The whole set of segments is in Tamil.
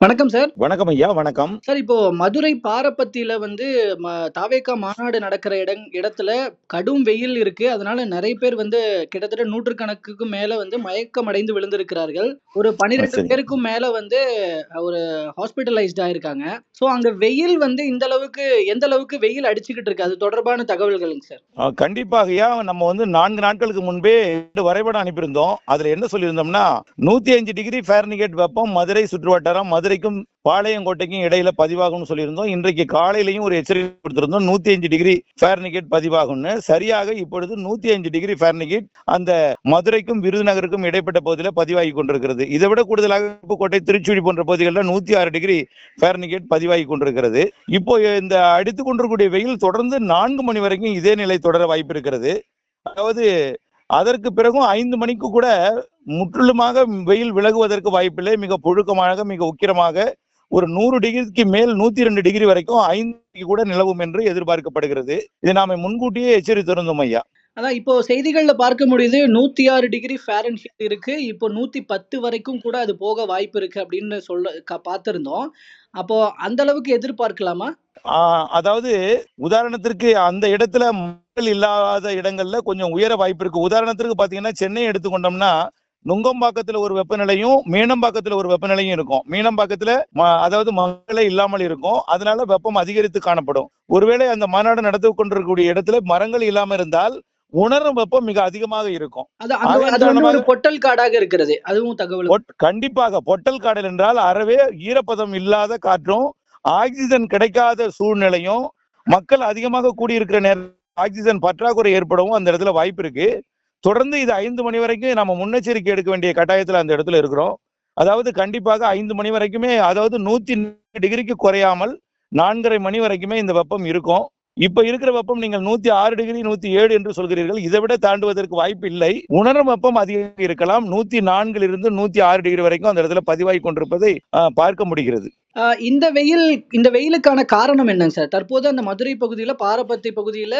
வணக்கம் சார். வணக்கம் ஐயா, வணக்கம். சார் இப்போ மதுரை பாரப்பத்தியில வந்து ம தாவேகா மாநாடு நடக்கிற இடங் இடத்துல கடும் வெயில் இருக்கு. அதனால நெறைய பேர் வந்து கிட்டத்தட்ட நூற்றுக்கணக்குக்கும் மேல வந்து மயக்கம் அடைந்து விழுந்திருக்கிறார்கள். ஒரு ஆ 12 சரி. பேருக்கும் மேல வந்து ஒரு ஹாஸ்பிட்டலைஸ்ட் ஆயிருக்காங்க. ஸோ அங்க வெயில் வந்து இந்த அளவுக்கு எந்த அளவுக்கு வெயில் அடிச்சுக்கிட்டு இருக்கு? அது தொடர்பான தகவல்களுங்க சார். ஆ கண்டிப்பாகய்யா. நம்ம வந்து 4 நாட்களுக்கு முன்பே 2 வரைபடம் அனுப்பியிருந்தோம். அதுல என்ன சொல்லியிருந்தோம்னா, 105 டிகிரி ஃபாரன்ஹீட் வெப்பம் மதுரை சுற்றுவட்டாரம், மதுரைக்கும் பாளையங்கோட்டைக்கும் இடையில பதிவாகும்னு சொல்லியிருந்தோம். இன்றைக்கு காலையிலையும் ஒரு எச்சரிக்கை கொடுத்திருந்தோம். 105 டிகிரி ஃபேர்னிகேட் பதிவாகும்னு. சரியாக இப்பொழுது 105 டிகிரி ஃபேர்னிகேட் அந்த மதுரைக்கும் விருதுநகருக்கும் இடைப்பட்ட பகுதியில பதிவாகி கொண்டிருக்கிறது. இதை விட கூடுதலாக அருப்புக்கோட்டை, திருச்சுழி போன்ற பகுதிகளில் 106 டிகிரி ஃபேர்னிகேட் பதிவாகி கொண்டிருக்கிறது. இப்போ இந்த அடித்துக் கொண்டிருக்கூடிய வெயில் தொடர்ந்து நான்கு மணி வரைக்கும் இதே நிலை தொடர வாய்ப்பு இருக்கிறது. அதாவது அதற்கு பிறகும் ஐந்து மணிக்கு கூட முற்றிலுமாக வெயில் விலகுவதற்கு வாய்ப்பில்லை. மிக புழுக்கமாக, மிக உக்கிரமாக ஒரு 100 டிகிரிக்கு மேல் 102 டிகிரி வரைக்கும் 5 மணிக்கு கூட நிலவும் என்று எதிர்பார்க்கப்படுகிறது. இதை நாம முன்கூட்டியே எச்சரித்திருந்தோம் ஐயா. அதான் இப்போ செய்திகள்ல பார்க்க முடியுது 106 டிகிரி ஃபாரன்ஹீட் இருக்கு. இப்போ 110 வரைக்கும் கூட அது போக வாய்ப்பு இருக்கு அப்படின்னு சொல்ல பார்த்திருந்தோம். அப்போ அந்த அளவுக்கு எதிர்பார்க்கலாமா? அதாவது உதாரணத்திற்கு அந்த இடத்துல மக்கள் இல்லாத இடங்கள்ல கொஞ்சம் உயர வாய்ப்பு இருக்கு. உதாரணத்திற்கு பார்த்தீங்கன்னா, சென்னையை எடுத்துக்கொண்டோம்னா, நுங்கம்பாக்கத்துல ஒரு வெப்பநிலையும், மீனம்பாக்கத்துல ஒரு வெப்பநிலையும் இருக்கும். மீனம்பாக்கத்துல அதாவது மக்களே இல்லாமல் இருக்கும். அதனால வெப்பம் அதிகரித்து காணப்படும். ஒருவேளை அந்த மாநாடு நடத்திக் கொண்டிருக்கக்கூடிய இடத்துல மரங்கள் இல்லாம இருந்தால், உணரும் வெப்பம் மிக அதிகமாக இருக்கும். பொட்டல் காடாக இருக்கிறது. அதுவும் தகவல் கண்டிப்பாக பொட்டல் காடல் என்றால் அறவே ஈரப்பதம் இல்லாத காற்றும், ஆக்ஸிஜன் கிடைக்காத சூழ்நிலையும், மக்கள் அதிகமாக கூடியிருக்கிற நேரம் ஆக்ஸிஜன் பற்றாக்குறை ஏற்படவும் அந்த இடத்துல வாய்ப்பு இருக்கு. தொடர்ந்து இது ஐந்து மணி வரைக்கும் நம்ம முன்னெச்சரிக்கை எடுக்க வேண்டிய கட்டாயத்தில் அந்த இடத்துல இருக்கிறோம். அதாவது கண்டிப்பாக ஐந்து மணி வரைக்குமே அதாவது 104 டிகிரிக்கு குறையாமல் 4:30 மணி வரைக்குமே இந்த வெப்பம் இருக்கும். இப்ப இருக்கிற வெப்பம் நீங்கள் 106 டிகிரி, 107 என்று சொல்கிறீர்கள். இதை விட தாண்டுவதற்கு வாய்ப்பு இல்லை. உணரும் வெப்பம் அதிகம் இருக்கலாம். 104 இருந்து 106 டிகிரி வரைக்கும் அந்த இடத்துல பதிவாகிக் கொண்டிருப்பதை பார்க்க முடிகிறது. இந்த வெயில் இந்த வெயிலுக்கான காரணம் என்னங்க சார்? தற்போது அந்த மதுரை பகுதியில, பாரபத்தி பகுதியில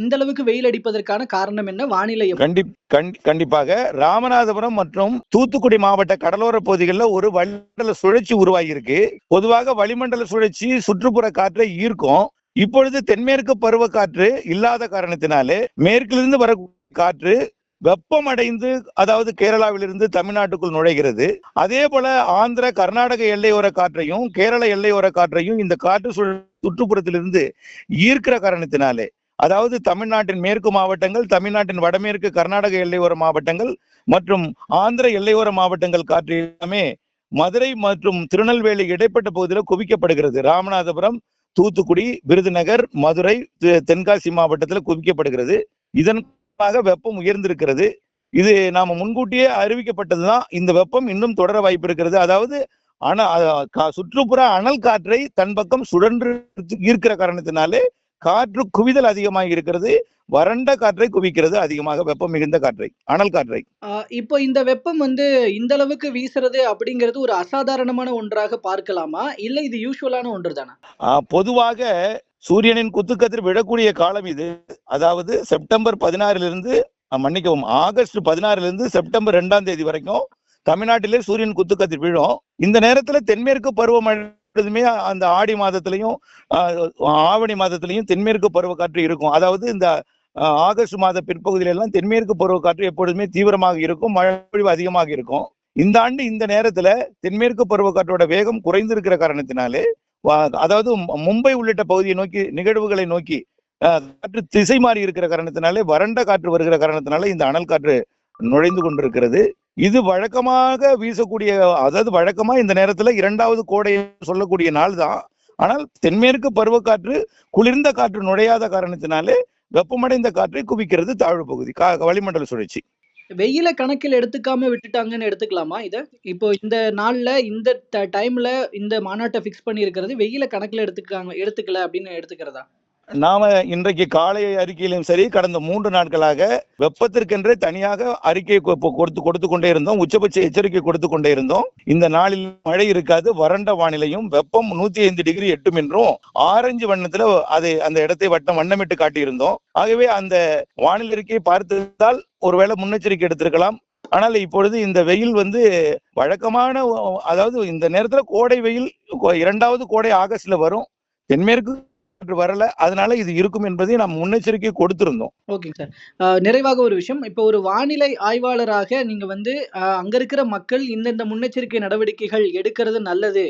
இந்த அளவுக்கு வெயில் அடிப்பதற்கான காரணம் என்ன? வானிலை கண்டிப்பாக ராமநாதபுரம் மற்றும் தூத்துக்குடி மாவட்ட கடலோர பகுதிகளில் ஒரு வளிமண்டல சுழற்சி உருவாகி இருக்கு. பொதுவாக வளிமண்டல சுழற்சி சுற்றுப்புற காற்றை ஈர்க்கும். இப்பொழுது தென்மேற்கு பருவக்காற்று இல்லாத காரணத்தினாலே மேற்கிலிருந்து வர காற்று வெப்பமடைந்து அதாவது கேரளாவிலிருந்து தமிழ்நாட்டுக்குள் நுழைகிறது. அதே போல ஆந்திர, கர்நாடக எல்லையோர காற்றையும், கேரள எல்லையோர காற்றையும் இந்த காற்று சுழ சுற்றுப்புறத்திலிருந்து ஈர்க்கிற காரணத்தினாலே அதாவது தமிழ்நாட்டின் மேற்கு மாவட்டங்கள், தமிழ்நாட்டின் வடமேற்கு கர்நாடக எல்லையோர மாவட்டங்கள் மற்றும் ஆந்திர எல்லையோர மாவட்டங்கள் காற்று எல்லாமே மதுரை மற்றும் திருநெல்வேலி இடைப்பட்ட பகுதியில் குவிக்கப்படுகிறது. ராமநாதபுரம், தூத்துக்குடி, விருதுநகர், மதுரை, தெ தென்காசி மாவட்டத்தில் குவிக்கப்படுகிறது. இதன் காரணமாக வெப்பம் உயர்ந்திருக்கிறது. இது நாம முன்கூட்டியே அறிவிக்கப்பட்டதுதான். இந்த வெப்பம் இன்னும் தொடர வாய்ப்பு இருக்கிறது. அதாவது ஆனா சுற்றுப்புற அனல் காற்றை தன் பக்கம் சுழன்று ஈர்க்கிற காரணத்தினாலே காற்று குவிதல் அதிகமாக இருக்கிறது. வறண்ட காற்றை குவிக்கிறது அதிகமாக வெப்பம் மிகுந்த காற்றை, அனல் காற்றை. இப்போ இந்த வெப்பம் வந்து இந்த அளவுக்கு வீசுறது அப்படிங்கிறது ஒரு அசாதாரணமான ஒன்றாக பார்க்கலாமா? இல்ல இது யூசுவலான ஒன்று தானா? பொதுவாக சூரியனின் குத்துக்கதிர் விழக்கூடிய காலம் இது. அதாவது செப்டம்பர் 16லிருந்து மன்னிக்கவும் ஆகஸ்ட் 16லிருந்து செப்டம்பர் 2ஆம் தேதி வரைக்கும் தமிழ்நாட்டிலே சூரியன் குத்துக்கதிர் விழும். இந்த நேரத்துல தென்மேற்கு பருவமழை எப்பொழுதுமே அந்த ஆடி மாதத்திலையும், ஆவணி மாதத்திலையும் தென்மேற்கு பருவக்காற்று இருக்கும். அதாவது இந்த ஆகஸ்ட் மாத பிற்பகுதியில எல்லாம் தென்மேற்கு பருவக்காற்று எப்பொழுதுமே தீவிரமாக இருக்கும். மழை பொழிவு அதிகமாக இருக்கும். இந்த ஆண்டு இந்த நேரத்துல தென்மேற்கு பருவக்காற்றோட வேகம் குறைந்திருக்கிற காரணத்தினாலே, அதாவது மும்பை உள்ளிட்ட பகுதியை நோக்கி நிகழ்வுகளை நோக்கி காற்று திசை மாறி இருக்கிற காரணத்தினாலே, வறண்ட காற்று வருகிற காரணத்தினால இந்த அனல் காற்று நுழைந்து கொண்டிருக்கிறது. இது வழக்கமாக வீசக்கூடிய அதாவது வழக்கமா இந்த நேரத்துல இரண்டாவது கோடை சொல்லக்கூடிய நாள் தான். ஆனால் தென்மேற்கு பருவக்காற்று குளிர்ந்த காற்று நுழையாத காரணத்தினாலே வெப்பமடைந்த காற்றை குவிக்கிறது தாழ்வு பகுதி. கா வளிமண்டல சுழற்சி. வெயில கணக்கில் எடுத்துக்காம விட்டுட்டாங்கன்னு எடுத்துக்கலாமா இதை இப்போ இந்த நாள்ல, இந்த ட டைம்ல இந்த மாநாட்டை ஃபிக்ஸ் பண்ணியிருக்கிறது வெயில கணக்கில் எடுத்துக்காங்க எடுத்துக்கல அப்படின்னு எடுத்துக்கிறதா? நாம இன்றைக்கு காலை அறிக்கையிலும் சரி, கடந்த மூன்று நாட்களாக வெப்பத்திற்கென்றே தனியாக அறிக்கை கொ கொடுத்து கொண்டே இருந்தோம். உச்சபட்ச எச்சரிக்கை கொடுத்து கொண்டே இருந்தோம். இந்த நாளில் மழை இருக்காது. வறண்ட வானிலையும், வெப்பம் 105 டிகிரி எட்டும் என்றும் ஆரஞ்சு வண்ணத்துல அதை அந்த இடத்தை வட்டம் வண்ணமிட்டு காட்டியிருந்தோம். ஆகவே அந்த வானிலை அறிக்கையை பார்த்திருந்தால் ஒருவேளை முன்னெச்சரிக்கை எடுத்திருக்கலாம். ஆனால் இப்பொழுது இந்த வெயில் வந்து வழக்கமான அதாவது இந்த நேரத்துல கோடை வெயில் இரண்டாவது கோடை ஆகஸ்ட்ல வரும் தென்மேற்கு வரல. அதனால இது இருக்கும் என்பதை நாம் முன்னெச்சரிக்கை கொடுத்திருந்தோம். ஓகேங்க சார் நிறைவாக ஒரு விஷயம். இப்போ ஒரு வானிலை ஆய்வாளராக நீங்க வந்து அங்க இருக்கிற மக்கள் இந்தந்த முன்னெச்சரிக்கை நடவடிக்கைகள் எடுக்கிறது நல்லது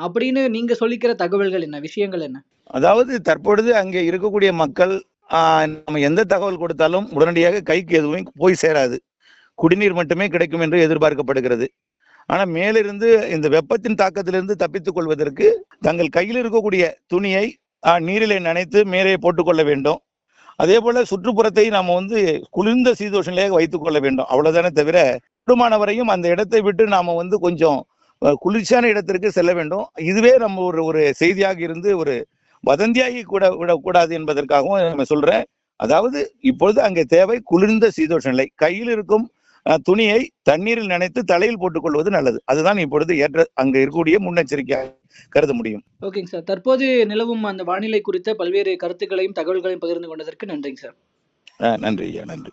அப்படின்னு நீங்க சொல்லிக்கிற தகவல்கள் என்ன? விஷயங்கள் என்ன? அதாவது தற்பொழுது அங்கே இருக்கக்கூடிய மக்கள் நம்ம எந்த தகவல் கொடுத்தாலும் உடனடியாக கைக்கு எதுவும் போய் சேராது. குடிநீர் மட்டுமே கிடைக்கும் என்று எதிர்பார்க்கப்படுகிறது. ஆனா மேலிருந்து இந்த வெப்பத்தின் தாக்கத்திலிருந்து தப்பித்துக் கொள்வதற்கு தங்கள் கையில் இருக்கக்கூடிய துணியை நீரிலே நனைத்து மேலே போட்டுக்கொள்ள வேண்டும். அதே போல சுற்றுப்புறத்தை நாம் வந்து குளிர்ந்த சீதோஷனிலேயே வைத்துக் கொள்ள வேண்டும். அவ்வளவுதானே தவிர கூடுமானவரையும் அந்த இடத்தை விட்டு நாம வந்து கொஞ்சம் குளிர்ச்சியான இடத்திற்கு செல்ல வேண்டும். இதுவே நம்ம ஒரு ஒரு செய்தியாக இருந்து ஒரு வதந்தியாகி கூட விடக்கூடாது என்பதற்காகவும் நம்ம சொல்றேன். அதாவது இப்பொழுது அங்கே தேவை குளிர்ந்த சீதோஷ நிலை கையில் இருக்கும் துணியை தண்ணீரில் நனைத்து தலையில் போட்டுக்கொள்வது நல்லது. அதுதான் இப்பொழுது ஏற்ற அங்க இருக்கக்கூடிய முன்னெச்சரிக்கையாக கருத முடியும். ஓகேங்க சார். தற்போது நிலவும் அந்த வானிலை குறித்த பல்வேறு கருத்துக்களையும் தகவல்களையும் பகிர்ந்து கொண்டதற்கு நன்றிங்க சார். நன்றி ஐயா நன்றி.